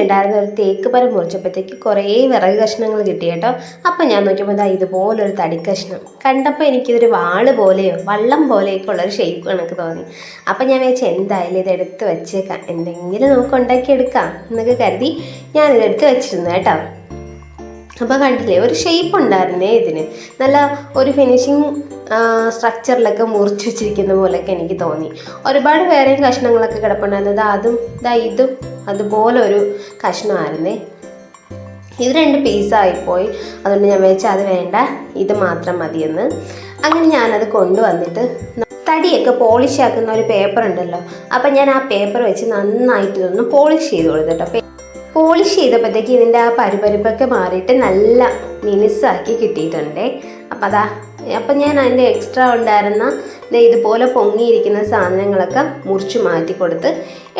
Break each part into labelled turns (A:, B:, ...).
A: വീട്ടിലുണ്ടായിരുന്ന ഒരു തേക്ക് പരം മുറിച്ചപ്പോഴത്തേക്ക് കുറേ വിറക് കഷ്ണങ്ങൾ കിട്ടി കേട്ടോ. അപ്പം ഞാൻ നോക്കിയപ്പോൾ ഇതാ ഇതുപോലൊരു തടി കഷ്ണം. കണ്ടപ്പോൾ എനിക്കിതൊരു വാൾ പോലെയോ വള്ളം പോലെയൊക്കെ ഉള്ളൊരു ഷേപ്പ് കണക്ക് തോന്നി. അപ്പം ഞാൻ വിചാരിച്ചു എന്തായാലും ഇത് എടുത്ത് വെച്ചേക്കാം. എന്തെങ്കിലും നമുക്ക് ഉണ്ടാക്കിയെടുക്കാം എന്നൊക്കെ കരുതി ഞാനിതെടുത്ത് വെച്ചിരുന്നു കേട്ടോ. അപ്പോൾ കണ്ടില്ലേ ഒരു ഷേപ്പ് ഉണ്ടായിരുന്നേ ഇതിന്. നല്ല ഒരു ഫിനിഷിങ് സ്ട്രക്ചറിലൊക്കെ മുറിച്ച് വെച്ചിരിക്കുന്ന പോലെയൊക്കെ എനിക്ക് തോന്നി. ഒരുപാട് വേറെയും കഷ്ണങ്ങളൊക്കെ കിടപ്പുണ്ടായിരുന്നു ദാ അതും ഇതാ ഇതും അതുപോലെ ഒരു കഷ്ണമായിരുന്നേ. ഇത് രണ്ട് പീസായിപ്പോയി അതുകൊണ്ട് ഞാൻ വെച്ചാൽ അത് വേണ്ട ഇത് മാത്രം മതിയെന്ന്. അങ്ങനെ ഞാനത് കൊണ്ടുവന്നിട്ട് തടിയൊക്കെ പോളിഷ് ആക്കുന്ന ഒരു പേപ്പർ ഉണ്ടല്ലോ. അപ്പം ഞാൻ ആ പേപ്പർ വെച്ച് നന്നായിട്ട് ഇതൊന്ന് പോളിഷ് ചെയ്ത് കൊടുത്തിട്ടോ പോളിഷ് ചെയ്തപ്പോഴത്തേക്ക് ഇതിന്റെ ആ പരുപരിപ്പൊക്കെ മാറിയിട്ട് നല്ല മിനുസാക്കി കിട്ടിയിട്ടുണ്ട്. അപ്പം അതാ അപ്പം ഞാൻ അതിന്റെ എക്സ്ട്രാ ഉണ്ടായിരുന്ന ഇതുപോലെ പൊങ്ങിയിരിക്കുന്ന സാധനങ്ങളൊക്കെ മുറിച്ച് മാറ്റി കൊടുത്ത്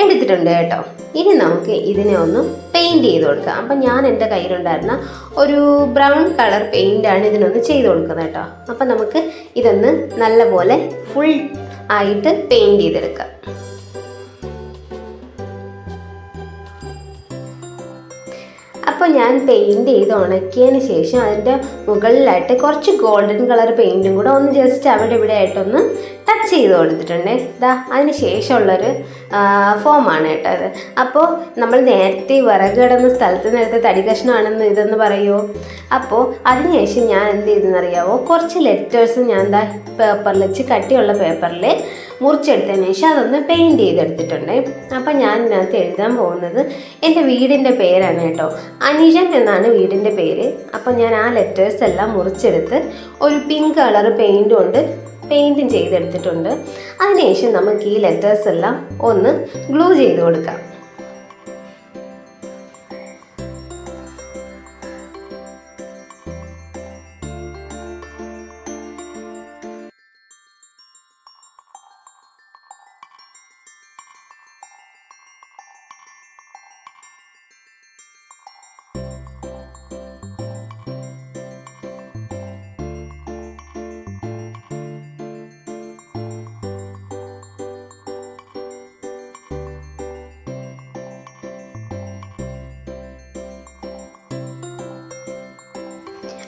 A: എടുത്തിട്ടുണ്ട് കേട്ടോ. ഇനി നമുക്ക് ഇതിനെ ഒന്ന് പെയിന്റ് ചെയ്ത് കൊടുക്കാം. അപ്പം ഞാൻ എന്റെ കയ്യിലുണ്ടായിരുന്ന ഒരു ബ്രൗൺ കളർ പെയിന്റാണ് ഇതിനൊന്ന് ചെയ്ത് കൊടുക്കുന്നത് കേട്ടോ. അപ്പം നമുക്ക് ഇതൊന്ന് നല്ലപോലെ ഫുൾ ആയിട്ട് പെയിന്റ് ചെയ്തെടുക്കാം. അപ്പോൾ ഞാൻ പെയിന്റ് ചെയ്ത് ഉണക്കിയതിന് ശേഷം അതിന്റെ മുകളിലായിട്ട് കുറച്ച് ഗോൾഡൻ കളർ പെയിന്റും കൂടെ ഒന്ന് ജസ്റ്റ് അവിടെ ഇവിടെ ആയിട്ടൊന്ന് ടച്ച് ചെയ്ത് കൊടുത്തിട്ടുണ്ട്. ഇതാ അതിന് ശേഷമുള്ളൊരു ഫോമാണ് കേട്ടോ അത് അപ്പോൾ നമ്മൾ നേരത്തെ വിറക് കിടന്ന സ്ഥലത്ത് എടുത്ത തടി കഷ്ണമാണെന്ന് ഇതെന്ന് പറയുമോ അപ്പോൾ അതിനുശേഷം ഞാൻ എന്ത് ചെയ്തെന്ന് അറിയാമോ കുറച്ച് ലെറ്റേഴ്സ് ഞാൻ എന്താ പേപ്പറിൽ വെച്ച് കട്ടിയുള്ള പേപ്പറിൽ മുറിച്ചെടുത്തതിന് ശേഷം അതൊന്ന് പെയിന്റ് ചെയ്തെടുത്തിട്ടുണ്ട്. അപ്പം ഞാൻ ഇതിനകത്ത് എഴുതാൻ പോകുന്നത് എന്റെ വീടിന്റെ പേരാണ് കേട്ടോ. അനിജൻ എന്നാണ് വീടിന്റെ പേര്. അപ്പം ഞാൻ ആ ലെറ്റേഴ്സ് എല്ലാം മുറിച്ചെടുത്ത് ഒരു പിങ്ക് കളർ പെയിന്റ് കൊണ്ട് പെയിന്റും ചെയ്തെടുത്തിട്ടുണ്ട്. അതിനുശേഷം നമുക്ക് ഈ ലെറ്റേഴ്സ് എല്ലാം ഒന്ന് ഗ്ലൂ ചെയ്ത് കൊടുക്കാം.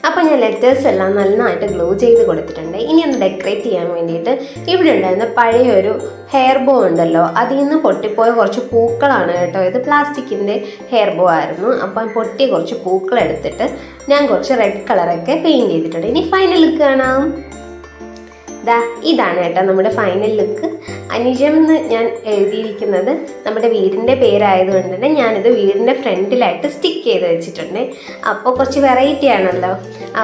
A: അപ്പോൾ ഞാൻ ലെറ്റേഴ്സ് എല്ലാം നന്നായിട്ട് ഗ്ലൂ ചെയ്ത് കൊടുത്തിട്ടുണ്ട്. ഇനി ഒന്ന് ഡെക്കറേറ്റ് ചെയ്യാൻ വേണ്ടിയിട്ട് ഇവിടെ ഉണ്ടായിരുന്ന പഴയൊരു ഹെയർ ബോ ഉണ്ടല്ലോ അതിൽ നിന്ന് പൊട്ടിപ്പോയ കുറച്ച് പൂക്കളാണ് കേട്ടോ. ഇത് പ്ലാസ്റ്റിക്കിന്റെ ഹെയർ ബോ ആയിരുന്നു. അപ്പം പൊട്ടിയ കുറച്ച് പൂക്കൾ എടുത്തിട്ട് ഞാൻ കുറച്ച് റെഡ് കളറൊക്കെ പെയിന്റ് ചെയ്തിട്ടുണ്ട്. ഇനി ഫൈനൽ കാണാം. ദാ ഇതാണ് കേട്ടോ നമ്മുടെ ഫൈനൽ ലുക്ക് അനുജം എന്ന് ഞാൻ എഴുതിയിരിക്കുന്നത് നമ്മുടെ വീടിന്റെ പേരായതുകൊണ്ട് തന്നെ ഞാനിത് വീടിന്റെ ഫ്രണ്ടിലായിട്ട് സ്റ്റിക്ക് ചെയ്ത് വെച്ചിട്ടുണ്ട്. അപ്പോൾ കുറച്ച് വെറൈറ്റി ആണല്ലോ.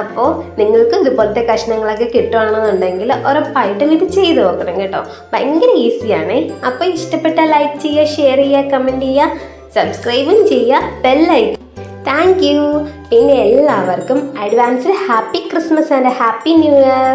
A: അപ്പോൾ നിങ്ങൾക്ക് ഇതുപോലത്തെ കഷ്ണങ്ങളൊക്കെ കിട്ടുകയാണെന്നുണ്ടെങ്കിൽ ഉറപ്പായിട്ടും ഇത് ചെയ്ത് നോക്കണം കേട്ടോ. ഭയങ്കര ഈസിയാണ് അപ്പോൾ ഇഷ്ടപ്പെട്ട ലൈക്ക് ചെയ്യുക ഷെയർ ചെയ്യുക കമന്റ് ചെയ്യുക സബ്സ്ക്രൈബും ചെയ്യുക ബെല്ലൈക്കൺ താങ്ക് യു പിന്നെ എല്ലാവർക്കും advanced happy Christmas and happy new year